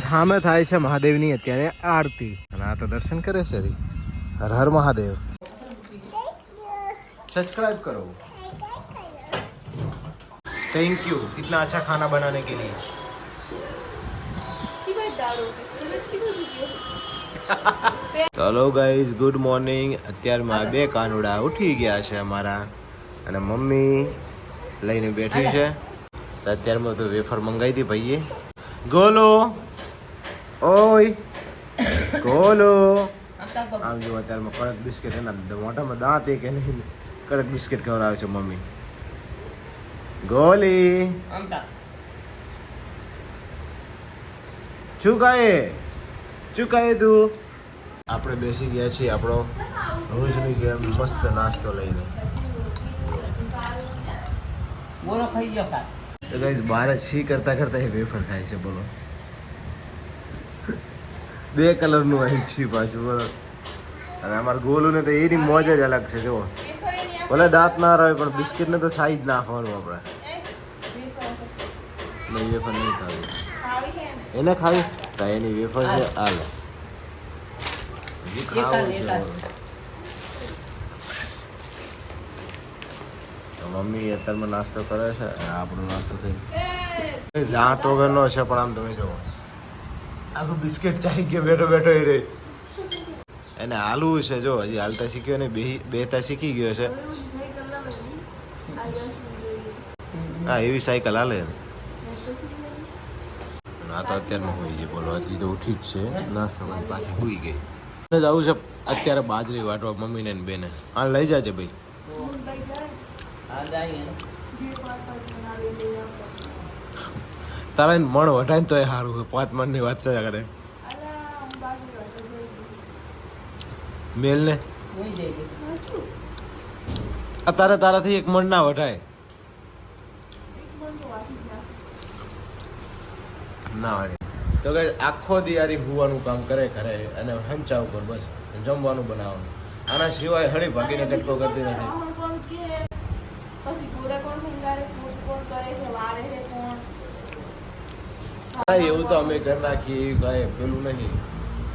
સામે થાય છે મહાદેવની અત્યારે આરતી અને આ તો દર્શન કરે છે રી. હર હર મહાદેવ सब्सक्राइब करो थैंक यू इतना अच्छा खाना बनाने के लिए ચલો ગાઈઝ ગુડ મોર્નિંગ અત્યારમાં બે કાનુડા ઉઠી ગયા છે અમારા અને મમ્મી લઈને બેઠી છે તો અત્યારમાં તો વેફર મંગાવી હતી ભાઈએ ગોલો ઓય ગોલો. આમ જો અત્યારમાં કડક બિસ્કિટ એના મોઢામાં દાંત એક એને કડક બિસ્કિટ ખવડાવે છે મમ્મી. ગોલી. શું કહે શું કહે તું? આપણે બેસી ગયા છીએ આપણો રોજની જેમ મસ્ત નાસ્તો લઈને. બોલો ખાઈ ગયો ગાઈઝ બહાર છી કરતા કરતા એ વેફર ખાય છે બોલો. બે કલરનું અહીં છે પાછું અને અમારા ગોલું ને તો એની મોજ જ અલગ છે જુઓ. ભલે દાંત ના રહે પણ બિસ્કિટ ને તો સાઈ જ નાખવાનું આપણે. નહીં વેફર નહીં ખાવી. એને ખાવી? તો એની વેફર છે હાલ. મમ્મી અત્યારમાં નાસ્તો કરે છે આપણો નાસ્તો થઈ દાંત વગરનો છે પણ આમ તમે જુઓ. આખું બિસ્કિટ ચાઈ ગયો બેઠો બેઠો એ રે એને હાલવું છે, જો, હજી હાલતા શીખ્યો ને બેતા શીખી ગયો છે. હા, એવી સાયકલ હાલે આ તો અત્યારમાં હોય છે, બોલો, હજી તો ઉઠી જ છે. નાસ્તો કરી પાછી હોઈ ગઈ. જવું છે, અત્યારે બાજરી વાટવા મમ્મીને ને બેને. હા લઈ જાજે ભાઈ. હા તારા મણ વટાય ને તો એ સારું છે. પાંચ મણની વાત છે કરે મેલ ને તારે તારાથી એક મણ ના વટાય ના વાળી તો કે આખો દિયારી ભૂવાનું કામ કરે ઘરે અને હંચા ઉપર બસ જમવાનું બનાવવાનું. આના સિવાય હળી ભાગીને કટકો કરતી નથી. પછી કોણ સંગારે કોણ કરે છે? વારે છે કોણ? હા એવું તો અમે કરી નાખીએ ભાઈ, પેલું નહીં,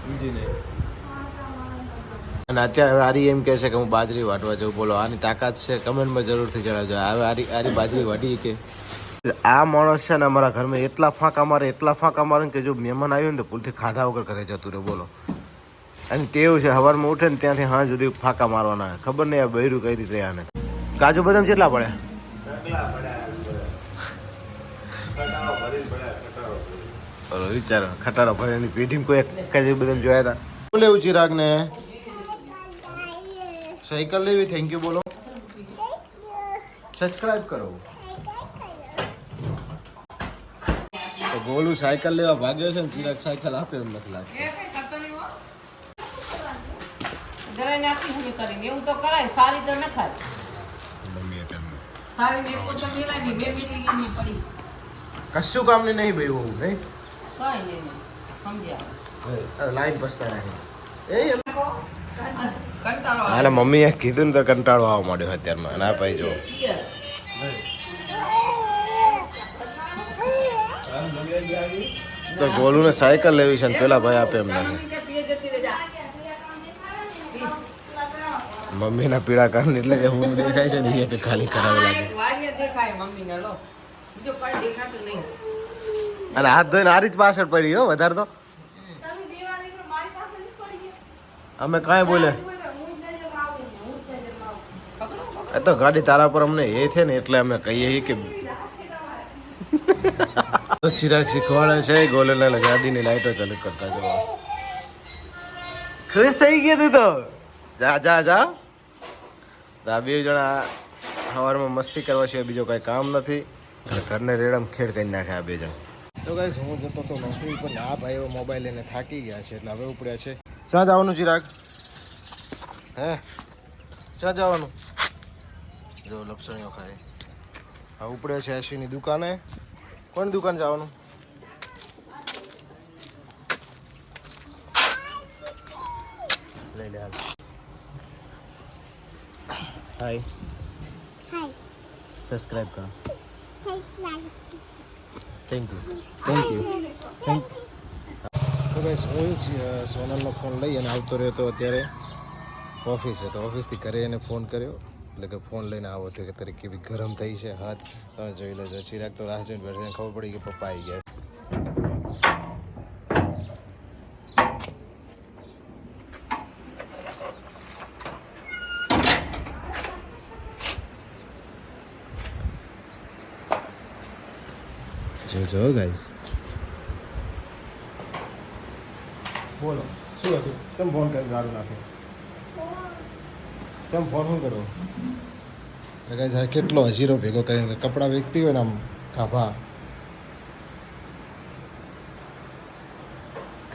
બીજું નહીં. અને અત્યારે આરી એમ કહે છે કે હું બાજરી વાટવા જાઉં. બોલો, આની તાકાત છે? કમેન્ટમાં જરૂરથી જણાવજો. હવે આરી આરી બાજરી વાટી કે? આ માણસ છે ને અમારા ઘરમાં એટલા ફાંકા મારે, એટલા ફાંકા મારે કે જો મહેમાન આવ્યું ને તો ભૂલથી ખાધા વગર ઘરે જતું રહે. બોલો. અને ટેવ છે સવારમાં ઉઠે ને ત્યાંથી હા સુધી ફાંકા મારવાના. ખબર નહીં આ બૈરું કઈ રીતે આને. કાજુ બદામ કેટલા પડ્યા બોલો વિચારો ખટારો ભરેની પેઢીમાં કોઈ એક કાજુ બદામ જોયા હતા. શું લેવું ચિરાગ ને સાયકલ લેવી થેન્ક યુ બોલો. સબસ્ક્રાઇબ કરો. તો ગોલું સાયકલ લેવા ભાગ્યો છે ને ચિરાગ સાયકલ આપે એમ નથી લાગતું. એ કઈ કરતો નહીં હો. જરાય નાખી હું કરીને એવું તો કરાય સારી તો ન ખાય મમ્મીએ તેમ. સારી ને એવું તો મેલાય નહીં બે મિલી એમની પડી. કશું કામની નહીં ભાઈ હોવું નહીં? કઈ નહીં સમજ્યા. લાઈન પસતા એ કંટાળો હાલે મમ્મીએ કીધું ને તો કંટાળો આવવા માંડ્યો અત્યારમાં ના ભાઈ જો. તો ગોલું ને સાયકલ લેવી છે ને પેલા ભાઈ આપે એમ નથી મમ્મીના પીળા કારણ એટલે કે હું દેખાય છે ને એ કે ખાલી ખરાબ લાગે દેખાય મમ્મીને લો. બીજો કઈ દેખાતું નહીં. અને હાથ ધોઈને આ રીત પાછળ પડી હો વધારે તો. તમે બે વાર નીકળો, મારી પાસે નથી પડી ગયા. અમે કાંઈ બોલે? જ જ. એ તો ગાડી તારા પર અમને એ છે ને એટલે અમે કહીએ કે તો ચિરાગ શીખવાડે છે ગોલે ગાડીની લાઈટો ચાલુ કરતા જવા ખુશ થઈ ગયો તું તો? જા જા જા. તો આ બે જણા સવારમાં મસ્તી કરવા સિવાય બીજો કાંઈ કામ નથી. અને ઘરને રેડમ ખેડ કરી નાખે આ બે જણ. તો ગાઈસ હું જતો તો નોકરી પર આ ભાઈઓ મોબાઈલ લઈને થાકી ગયા છે એટલે હવે ઉપડ્યા છે. ક્યાં જવાનું ચિરાગ? હે? ક્યાં જવાનું? જો લપસણીઓ ખાય. હા ઉપડે છે એસીની દુકાને. કોણ દુકાન જવાનું? લઈ લે હાલ. હાય સબસ્ક્રાઇબ કરો. Thank you thank you thank તો ભાઈ હું સોનલનો ફોન લઈ અને આવતો રહ્યો તો અત્યારે ઓફિસે તો ઓફિસથી ઘરે એને ફોન કર્યો. એટલે કે ફોન લઈને આવો થયો કે તારી કેવી ગરમ થઈ છે. હાથ તમે જોઈ લેજો. ચિરાગ તો રાહ જોઈને બેઠો ખબર પડી કે પપ્પા આવી ગયા જોજો ગાઈસ બોલો શું હતું? કેમ ફોન કરી દારૂ નાખ્યો કેમ ફોન શું કરો ગાઈસ આ કેટલો હજીરો ભેગો કરીને કપડાં વેચતી હોય ને આમ ખાભા.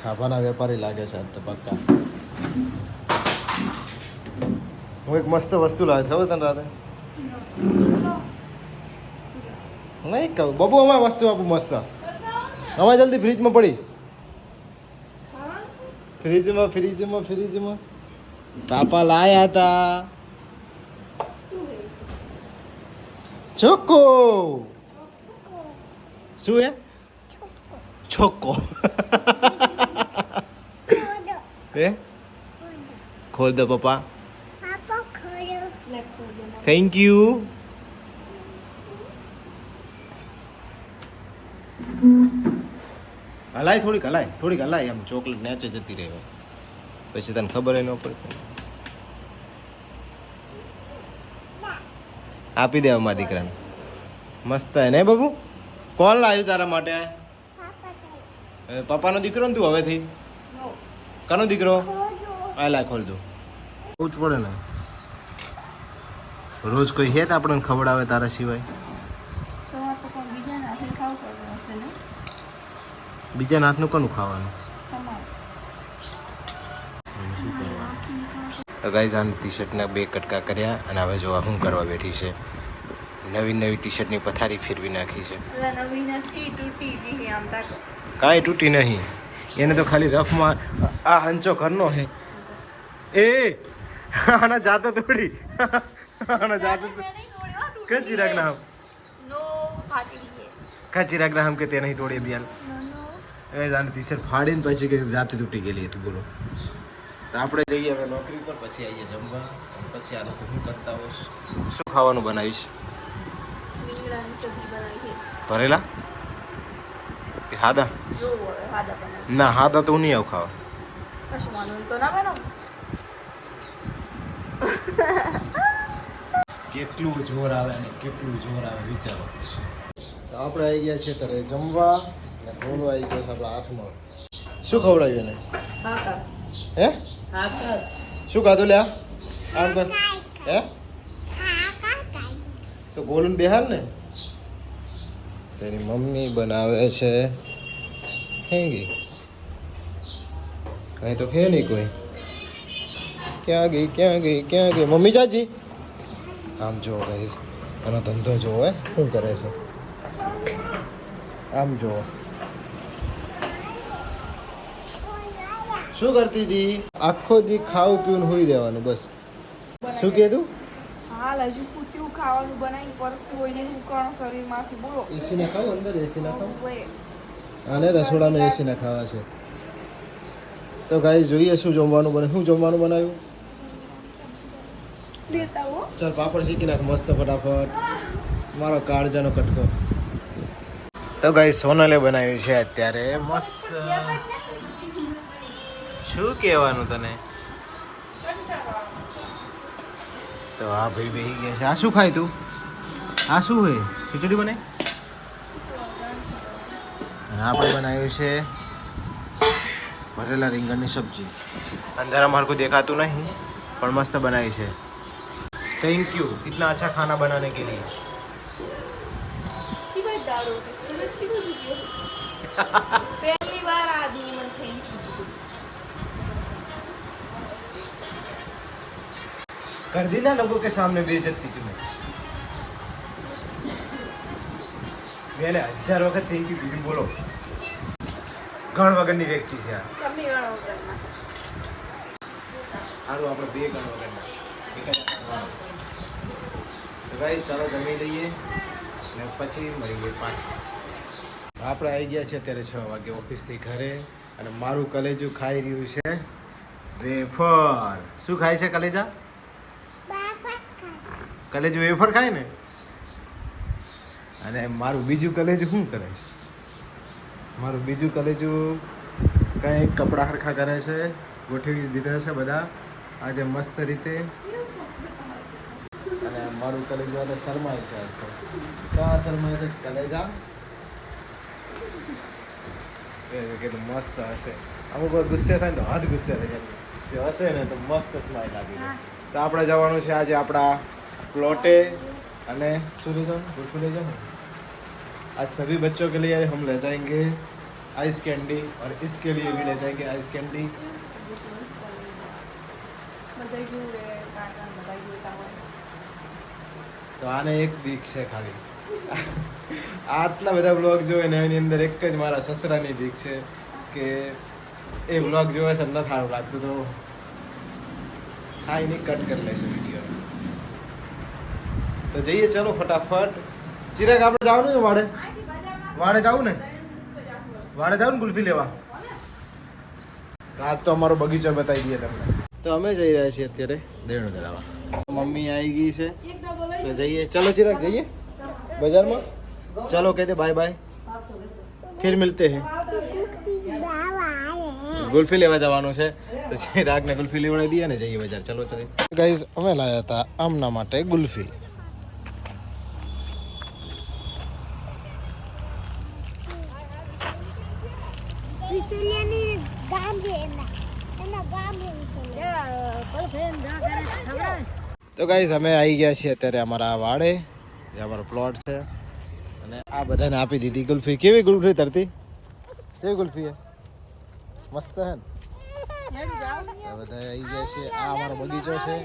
ખાભાના વેપારી લાગે છે આજ તો પક્કા. હું એક મસ્ત વસ્તુ લાવ્યો ખબર તને રાતે? નહીં કહું. બબુ અમારે વસ્તુ આપું મસ્ત. અમારે જલ્દી ફ્રીજમાં પડી. ફ્રીજમાં ફ્રીજમાં ફ્રીજમાં પાપા લાયા હતા. ચોકો શું હે? ચોકો હે? ખોલ દો પપ્પા. થેન્ક યુ હલાય થોડીક હલાય થોડીક હલાય એમ. ચોકલેટ નેચે જતી રહે પછી તને ખબર ન પડે આપી દે અમારા દીકરાને. મસ્ત હે ને બાબુ? કોણ લાવ્યું તારા માટે? પપ્પાનો દીકરો ને તું હવેથી? કનો દીકરો? આ ખોલ દો. જ પડે ને. રોજ કોઈ હેત આપણને ખવડાવે તારા સિવાય તમારે તો પણ બીજાને હાથે ખાવું પડતું હશે ને બીજા નાથનું કોનું ખાવાનું? ગાઈઝ આની ટી શર્ટના બે કટકા કર્યા અને હવે જોવા શું કરવા બેઠી છે. નવી નવી ટી શર્ટની પથારી ફેરવી નાખી છે. કાંઈ તૂટી નહીં. એને તો ખાલી રફમાં આ હંચો ઘરનો હે એ! આના જાતો તોડી. આના જાતો કચી ચિરાગ નામ કચી ગઈ નામ કે તે નહીં તોડી બિયાલ નો નો ટી શર્ટ ફાડીને પછી કે જાતે તૂટી ગયેલી હતી બોલો. તો આપણે જઈએ હવે નોકરી પર પછી આવીએ જમવા. પછી આ લોકો શું કરતા હોશ શું ખાવાનું બનાવીશ? ભરેલા? હાદા? ના હાદા તો હું નહીં આવું ખાવા. કેટલું જોર આવે અને કેટલું જોર આવે વિચારો. તો આપણે આવી ગયા છીએ ત્યારે જમવા. અને ગોલો આવી ગયો છે આપણા હાથમાં. શું ખવડાવ્યું એને? હે? શું ખાધું લ્યા? આમ કર. હે? તો ગોલું બેહાલ ને? તેની મમ્મી બનાવે છે. હેંગી કઈ તો ખે નહીં કોઈ. ક્યાં ગઈ ક્યાં ગઈ ક્યાં ગઈ? મમ્મી ચાચી આમ જો કઈ એનો ધંધો જોવો હે? શું કરે છે? આમ જો શું કરતી હતી? આખો દી ખાવું પીવું હોઈ દેવાનું બસ. શું કીધું હાલ હજુ પૂત્યું ખાવાનું બનાવી પરસું હોય ને ઉકાણો શરીરમાંથી બોલો. એસી ના ખાવ અંદર એસી ના ખાવ અને રસોડામાં એસી ના ખાવા છે. તો ગાઈ જોઈએ શું જમવાનું બને. શું જમવાનું બનાવ્યું? ચાલ પાપડ શીખી નાખ મસ્ત ફટાફટ. મારો કાળજાનો કટકો. તો ગાઈ સોનલે બનાવ્યું છે અત્યારે. મસ્ત. શું કહેવાનું તને? તો આ ભાઈ બે ગયા છે. આ શું ખાય તું? આ શું હોય? ખીચડી બને? અને આપણે બનાવ્યું છે ભરેલા રીંગણની સબ્જી. અંધારા માર્ગું દેખાતું નહીં પણ મસ્ત બનાવી છે. થેન્ક યુ ઇતના અચ્છા ખાના બનાને કે લીએ પહેલી વાર આદમી થેન્ક યુ वीडियो पहली बार आदमी मन थैंक यू कर दी ना लोगों के सामने बेइज्जती तुम्हें મેલે હજાર વખત થેન્ક યુ કીધું બોલો ગણ વગરની વ્યક્તિ છે આ તમે ગણો વગરના સારું આપણે બે ગણ વગરના એક જ ગણવાનો. તો ગાઈસ ચાલો જમી લઈએ ને પછી મળીએ પાછા આપણે આવી ગયા છે અત્યારે છ વાગે ઓફિસથી ઘરે અને મારું કલેજું ખાઈ રહ્યું છે વેફર શું ખાય છે કલેજા કલેજું વેફર ખાય ને, અને મારું બીજું કલેજું શું કરે છે મારું બીજું કલેજું કંઈ કપડાં હરખા કરે છે, ગોઠવી દીધા છે બધા. આજે મસ્ત રીતે. અને મારું કલેજું આજે શરમાય છે ક્યાં શરમાય છે? કલેજા? કેટલું મસ્ત હશે. અમુક વાર ગુસ્સે થાય તો હદ ગુસ્સે થઈ જાય. હશે ને તો મસ્ત સ્માઈલ આપી દે તો આપણે જવાનું છે આજે આપણા પ્લોટે અને શું લઈ જવાનું ગુલ્ફી લઈ જવાનું आज सभी बच्चों के लिए हम ले जाएंगे आइस कैंडी और इसके लिए भी ले जाएंगे आइस कैंडी બધા કેવું કે કાકા બધા જોતા હોય તો આને એક બીક છે ખાલી આટલા બધા બ્લોગ જોવે ને એની અંદર એક જ મારા સસરાની બીક છે કે એ બ્લોગ જોવે છે ન સારું લાગતું તો થાય નહીં કટ કરી લેશે વિડીયો તો જઈએ ચલો ફટાફટ. ચિરાગ, આપણે જવાનું છે વાડે? વાડે જવું ને? વાડે જવું ને ગુલ્ફી લેવા? આજ તો અમારો બગીચો બતાવી દઈએ તમને. તો અમે જઈ રહ્યા છીએ અત્યારે દેણું ધરાવા મમ્મી આવી ગઈ છે. તો જઈએ. ચલો ચિરાગ, જઈએ. બજારમાં? ચલો કહી દે બાય બાય ફિર મિલતે હે. ગુલ્ફી લેવા જવાનું છે. તો ચિરાગને ગુલ્ફી લેવડાવી દઈએ ને જઈએ બજાર. ચલો ચલો. ગાઈઝ અમે લાવ્યા હતા આમના માટે ગુલ્ફી તો ગાઈઝ અમે આવી ગયા છીએ અત્યારે અમારા વાડે, જે અમારો પ્લોટ છે. અને આ બધાને આપી દીધી ગુલ્ફી. કેવી ગુલ્ફી તરતી? કેવી ગુલ્ફી મસ્ત હે ને? બધા આવી ગયા છે આ અમારો બગીચો છે.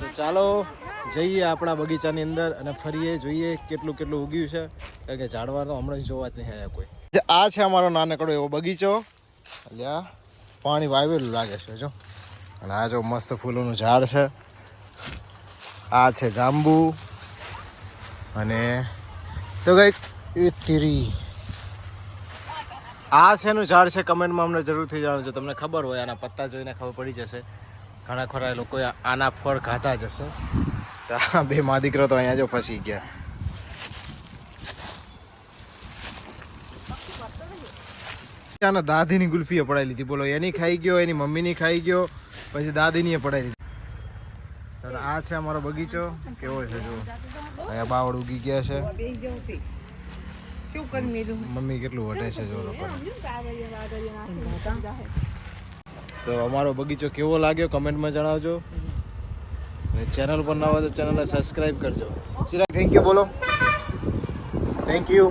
તો ચાલો, જઈએ આપણા બગીચાની અંદર અને ફરીએ, જોઈએ કેટલું કેટલું ઉગ્યું છે. કારણ કે ઝાડવા તો હમણાં જોવા જ નહીં આવ્યા કોઈ. આ છે અમારો નાનકડો એવો બગીચો. અલ્યા પાણી વાવેલું લાગે છે, જો. અને આ જો મસ્ત ફૂલોનું ઝાડ છે. આ છે જાંબુ. અને તો ગઈ તીરી આ શેનું ઝાડ છે કમેન્ટમાં અમને જરૂરથી જાણજો તમને ખબર હોય, આના પત્તા જોઈને ખબર પડી જશે. ઘણા ખરા લોકો આના ફળ ખાતા જ હશે. બે મા દીકરો તો અહીંયા જો ફસી ગયા. આના દાદીની ગુલ્ફીએ પડાવી લીધી. બોલો, એની ખાઈ ગયો, એની મમ્મીની ખાઈ ગયો, પછી દાદીની પડાવી લીધી. આ છે અમારો બગીચો. કેવો છે જો અહીંયા બાવળ ઉગી ગયા છે. મમ્મી કેટલું વટે છે જો લોકો. તો અમારો બગીચો કેવો લાગ્યો, કમેન્ટમાં જણાવજો. અને ચેનલ પર ના હોય તો ચેનલને સબસ્ક્રાઇબ કરજો. ચિરાગ થેન્ક યુ બોલો. થેન્ક યુ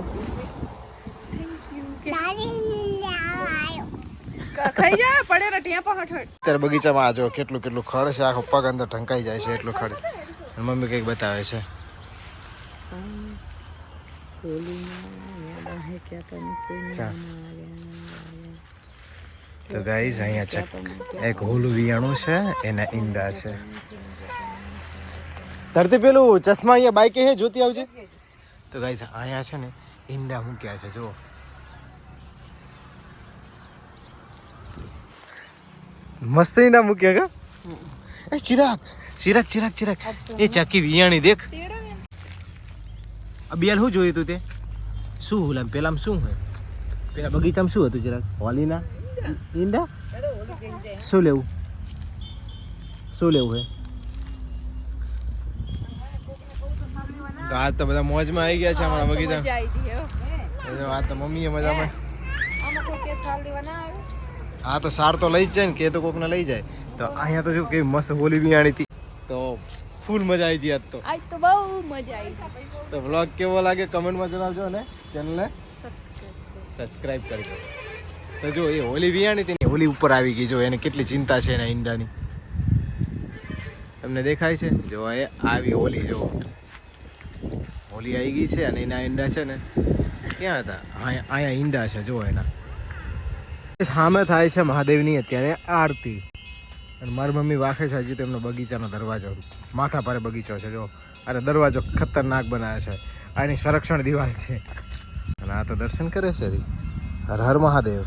ખાઈ જા પડે હઠ અત્યારે બગીચામાં આ જો કેટલું કેટલું ખડ છે આખો પગ અંદર ઢંકાઈ જાય છે એટલું ખડ. મમ્મી કંઈક બતાવે છે. તો ગાઈઝ અહીંયા છે એક હોલું વિયાણું છે એના ઈંડા છે. ધરતી પેલું ચશ્મા અહીંયા બાઈકે હે જોતી આવજે. તો ગાઈઝ અહીંયા છે ને ઈંડા મૂક્યા છે જો મસ્ત ના મૂક્યા કા? એ ચિરાગ. ચિરાગ ચિરાગ ચિરાગ. એ ચાકી વિયાણી દેખ. આ બેલ શું જોયું તું તે? શું હુલામ પેલામાં શું હોય? પેલા બગીચામાં શું હતું ચિરાગ? હોલીના? ઈંડા? શું લેવું? શું લેવું હે તો આજ તો બધા મોજમાં આવી ગયા છે અમારા બગીચા. આ તો મમ્મીએ મજામાં. કે હા તો સાર તો લઈ જ જાય ને કે તો કોકને લઈ જાય. તો અહીંયા તો શું કેવી મસ્ત હોલી વિયાણી હતી. તો ફૂલ મજા આવી ગઈ આજ તો. આજ તો બહુ મજા આવી તો વ્લોગ કેવો લાગે કમેન્ટમાં જણાવજો અને ચેનલને સબસ્ક્રાઇબ સબસ્ક્રાઇબ કરજો તો જો એ હોલી વિયાણી હતી હોલી ઉપર આવી ગઈ. જો એને કેટલી ચિંતા છે એના ઈંડાની. તમને દેખાય છે? જો એ આવી હોલી જો. હોલી આવી ગઈ છે અને એના ઈંડા છે ને ક્યાં હતા? અહીંયા ઈંડા છે જો એના. સામે થાય છે મહાદેવની અત્યારે આરતી. અને મારી મમ્મી વાખે છે હજી તેમનો બગીચાનો દરવાજો. માથા પારે બગીચો છે જો અને દરવાજો ખતરનાક બનાવે છે. આની સંરક્ષણ દિવાલ છે. અને આ તો દર્શન કરે છે હરી. હર હર મહાદેવ.